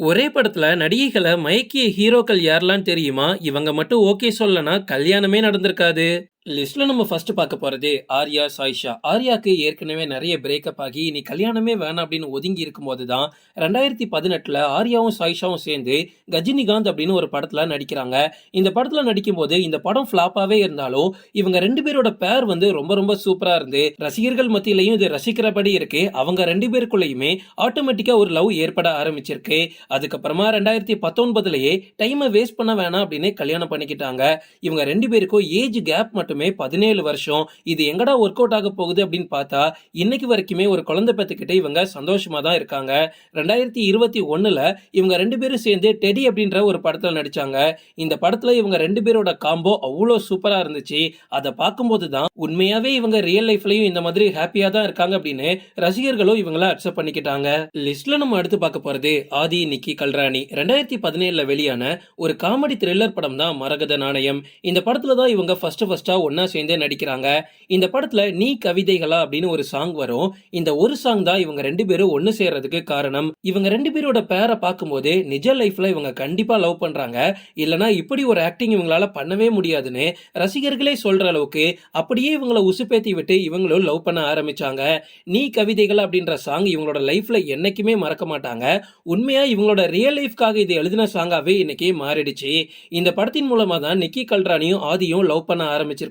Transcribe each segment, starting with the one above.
ஒரே படத்துல நடிகைகளை மயக்கிய ஹீரோக்கள் யாரெல்லாம் தெரியுமா? இவங்க மட்டும் ஓகே சொல்லனா கல்யாணமே நடந்திருக்காது. லிஸ்ட்ல நம்ம ஃபர்ஸ்ட் பார்க்க போறது ஆர்யா சாய்ஷா. ஆர்யாக்கு ஏற்கனவே நிறைய பிரேக்கப் ஆகி இனி கல்யாணமே வேணாம் அப்படின்னு ஒதுங்கி இருக்கும்போது தான் ரெண்டாயிரத்தி பதினெட்டுல ஆர்யாவும் சாய்ஷாவும் சேர்ந்து கஜினிகாந்த் அப்படின்னு ஒரு படத்துல நடிக்கிறாங்க. இந்த படத்துல நடிக்கும்போது இந்த படம் ஃபிளாப்பாவே இருந்தாலும் இவங்க ரெண்டு பேரோட பேர் வந்து ரொம்ப ரொம்ப சூப்பரா இருந்து ரசிகர்கள் மத்தியிலையும் இது ரசிக்கிறபடி இருக்கு. அவங்க ரெண்டு பேருக்குள்ளயுமே ஆட்டோமேட்டிக்கா ஒரு லவ் ஏற்பட ஆரம்பிச்சிருக்கு. அதுக்கப்புறமா ரெண்டாயிரத்தி பத்தொன்பதுலயே டைமை வேஸ்ட் பண்ண வேணாம் அப்படின்னு கல்யாணம் பண்ணிக்கிட்டாங்க. இவங்க ரெண்டு பேருக்கும் ஏஜ் கேப் மட்டும் மட்டுமே பதினேழு வருஷம். இது எங்கடா ஒர்க் அவுட் ஆக போகுது அப்படின்னு பார்த்தா இன்னைக்கு வரைக்குமே ஒரு குழந்தை பெத்துக்கிட்டு இவங்க சந்தோஷமா தான் இருக்காங்க. ரெண்டாயிரத்தி இருபத்தி ஒண்ணுல இவங்க ரெண்டு பேரும் சேர்ந்து டெடி அப்படின்ற ஒரு படத்துல நடிச்சாங்க. இந்த படத்துல இவங்க ரெண்டு பேரோட காம்போ அவ்வளோ சூப்பரா இருந்துச்சு. அதை பார்க்கும்போது தான் உண்மையாவே இவங்க ரியல் லைஃப்லயும் இந்த மாதிரி ஹாப்பியா தான் இருக்காங்க அப்படின்னு ரசிகர்களும் இவங்கள அக்செப்ட் பண்ணிக்கிட்டாங்க. லிஸ்ட்ல நம்ம அடுத்து பார்க்க போறது ஆதி நிக்கி கல்ராணி. ரெண்டாயிரத்தி பதினேழுல வெளியான ஒரு காமெடி த்ரில்லர் படம் தான் மரகத நாணயம். இந்த படத்துல தான் இவங்க ஃபர்ஸ்ட் ஃபர்ஸ்டா ஒன்னா சேர்ந்தே நடிக்கிறாங்க. இந்த படத்துல நீ கவிதைகளா அப்படின்னு ஒரு சாங் வரும். இந்த ஒரு சாங் தான் இவங்க ரெண்டு பேரும் ஒன்னு சேர்றதுக்கு காரணம். இவங்க ரெண்டு பேரோட பேரை பார்க்கும்போது நிஜ லைஃப்ல இவங்க கண்டிப்பா லவ் பண்றாங்க. இல்லனா இப்படி ஒரு ஆக்டிங் இவங்களால பண்ணவே முடியாதுன்னு ரசிகர்களே சொல்ற அளவுக்கு அப்படியே இவங்களை உசுப்பேத்தி விட்டு இவங்களும் லவ் பண்ண ஆரம்பிச்சாங்க. நீ கவிதைகள் அப்படின்ற சாங் இவங்களோட லைஃப்ல என்னைக்குமே மறக்க மாட்டாங்க. உண்மையா இவங்களோட ரியல் லைஃப்காக இது எழுதின சாங்காவே இன்னைக்கு மாறிடுச்சு. இந்த படத்தின் மூலமா தான் நிக்கி கல்ராணியும் ஆதியும் லவ் பண்ண ஆரம்பிச்சிருக்காங்க.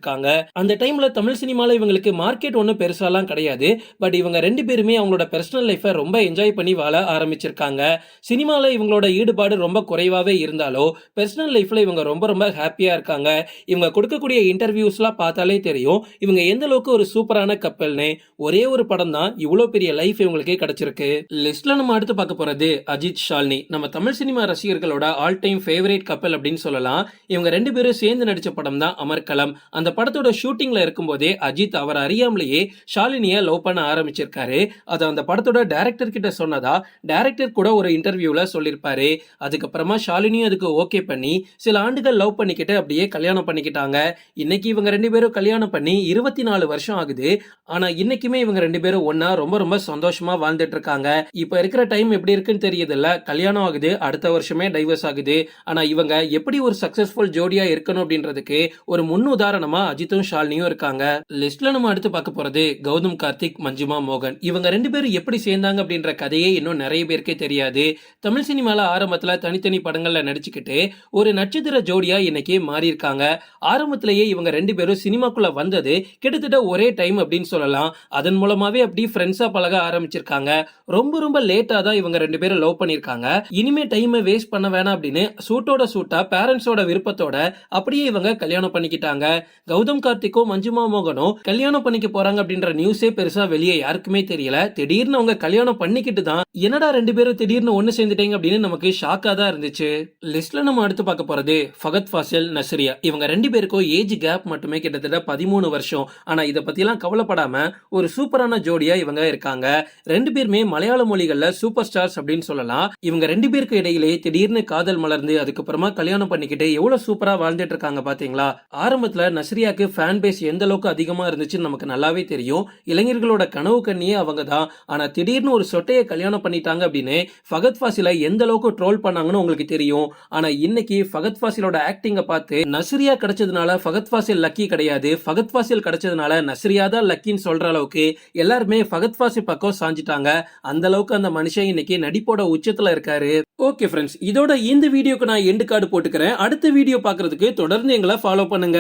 அந்த டைம்ல தமிழ் சினிமால இவங்களுக்கு மார்க்கெட் ஒன்றும் பெருசாலாம் கிடையாது. பட் இவங்க ரெண்டு பேருமே அவங்களோட பர்சனல் லைஃபை ரொம்ப என்ஜாய் பண்ணி வாழ ஆரம்பிச்சிருக்காங்க. சினிமால இவங்களோட ஈடுபாடு ரொம்ப குறைவாவே இருந்தாலும் பர்சனல் லைஃப்ல இவங்க ரொம்ப ரொம்ப ஹாப்பியா இருக்காங்க. இவங்க கொடுக்கக்கூடிய இன்டர்வியூஸ்லாம் பார்த்தாலே தெரியும். இவங்க எந்த அளவுக்கு ஒரு சூப்பரான கப்பல்னு ஒரே ஒரு படம் தான் இவ்வளோ பெரிய லைஃப் இவங்களுக்கே கிடைச்சிருக்கு. லிஸ்ட்ல நம்ம அடுத்து பார்க்க போறது அஜித் ஷால்னி. நம்ம தமிழ் சினிமா ரசிகர்களோட ஆல் டைம் ஃபேவரேட் கப்பல் அப்படின்னு சொல்லலாம். இவங்க ரெண்டு பேரும் சேர்ந்து நடிச்ச படம் தான் அமர்கலம் அந்த படத்தோட ஷூட்டிங்ல இருக்கும்போதே அஜித் அவர் அறியாமலேயே ஷாலினிய லவ் பண்ண ஆரம்பிச்சிருக்காரு. அது அந்த படத்தோட டேரக்டர் கிட்ட சொன்னதா டேரக்டர் கூட ஒரு இன்டர்வியூல சொல்லியிருப்பாரு அதுக்கப்புறமா ஷாலினியும் அதுக்கு ஓகே பண்ணி சில ஆண்டுகள் லவ் பண்ணிக்கிட்டு அப்படியே கல்யாணம் பண்ணிக்கிட்டாங்க. இன்னைக்கு இவங்க ரெண்டு பேரும் கல்யாணம் பண்ணி இருபத்தி நாலு வருஷம் ஆகுது. ஆனா இன்னைக்குமே இவங்க ரெண்டு பேரும் ஒன்னா ரொம்ப ரொம்ப சந்தோஷமா வாழ்ந்துட்டு இருக்காங்க இப்ப இருக்கிற டைம் எப்படி இருக்குன்னு தெரியுதுல்ல கல்யாணம் ஆகுது அடுத்த வருஷமே டைவர்ஸ் ஆகுது. ஆனா இவங்க எப்படி ஒரு சக்சஸ்ஃபுல் ஜோடியா இருக்கணும் அப்படின்றதுக்கு ஒரு முன் உதாரணமா அஜித்தும் ஷாலினியும் இருக்காங்க. லிஸ்ட்ல நம்ம அடுத்து பார்க்க போறது கௌதம் கார்த்திக் மஞ்சுமா மோகன். இவங்க ரெண்டு பேரும் எப்படி சேர்ந்தாங்க அப்படின்ற கதையே இன்னும் நிறைய பேருக்கே தெரியாது. தமிழ் சினிமால ஆரம்பத்துல தனித்தனி படங்கள்ல நடிச்சுக்கிட்டு ஒரு நட்சத்திர ஜோடியா இன்னைக்கு மாறி இருக்காங்க ஆரம்பத்திலேயே இவங்க ரெண்டு பேரும் சினிமாக்குள்ள வந்தது கிட்டத்தட்ட ஒரே டைம் அப்படின்னு சொல்லலாம். அதன் மூலமாவே அப்படி ஃப்ரெண்ட்ஸா பழக ஆரம்பிச்சிருக்காங்க. ரொம்ப ரொம்ப லேட்டா தான் இவங்க ரெண்டு பேரும் லவ் பண்ணிருக்காங்க இனிமே டைமை வேஸ்ட் பண்ண வேணாம் அப்படின்னு சூட்டோட சூட்டா பேரண்ட்ஸோட விருப்பத்தோட அப்படியே இவங்க கல்யாணம் பண்ணிக்கிட்டாங்க. கௌதம் கார்த்திக்கோ மஞ்சுமா மோகனும் கல்யாணம் பண்ணிக்க போறாங்க அப்படின்ற நியூஸே பெருசா வெளியே யாருக்குமே தெரியல. திடீர்னு அவங்க கல்யாணம் பண்ணிக்கிட்டு தான் என்னடா ரெண்டு பேரும் திடீர்னு ஒண்ணு சேர்ந்துட்டீங்க அப்படின்னு நமக்கு ஷாக்கா தான் இருந்துச்சு. லிஸ்ட்ல நம்ம அடுத்து பார்க்க போறது ஃபகத் ஃபாசில் நஸ்ரியா. இவங்க ரெண்டு பேருக்கும் ஏஜ் கேப் மட்டுமே கிட்டத்தட்ட பதிமூணு வருஷம். ஆனா இதை பத்திலாம் கவலைப்படாம ஒரு சூப்பரான ஜோடியா இவங்க இருக்காங்க. ரெண்டு பேருமே மலையாள மொழிகள்ல சூப்பர் ஸ்டார்ஸ் அப்படின்னு சொல்லலாம். இவங்க ரெண்டு பேருக்கு இடையிலே திடீர்னு காதல் மலர்ந்து அதுக்கப்புறமா கல்யாணம் பண்ணிக்கிட்டு எவ்வளவு சூப்பரா வாழ்ந்துட்டு இருக்காங்க பாத்தீங்களா? ஆரம்பத்துல நஸ்ரியாக்கு ஃபேன் பேஸ் எந்த அளவுக்கு அதிகமா இருந்துச்சுன்னு நமக்கு நல்லாவே தெரியும். இளைஞர்களோட கனவு கண்ணியே அவங்க தான் ஆனா திடீர்னு ஒரு சொட்டையை கல்யாணம் பண்ணிட்டாங்க அப்படின்னு ஃபகத் ஃபாசில எந்த அளவுக்கு ட்ரோல் பண்ணாங்கன்னு உங்களுக்கு தெரியும். ஆனா இன்னைக்கு ஃபகத் ஃபாசிலோட ஆக்டிங்கை பார்த்து நஸ்ரியா கிடைச்சதுனால ஃபகத் ஃபாசில் லக்கி கிடையாது. ஃபகத் ஃபாசில் கிடைச்சதுனால நஸ்ரியா தான் லக்கின்னு சொல்ற அளவுக்கு எல்லாருமே ஃபகத் ஃபாசில் பக்கம் சாஞ்சிட்டாங்க. அந்த அளவுக்கு அந்த மனுஷன் இன்னைக்கு நடிப்போட உச்சத்துல இருக்காரு. ஓகே ஃப்ரெண்ட்ஸ் இதோட இந்த வீடியோக்கு நான் எண்டு கார்டு போட்டுக்கிறேன். அடுத்த வீடியோ பாக்குறதுக்கு தொடர்ந்து எங்களை ஃபாலோ பண்ணுங்க.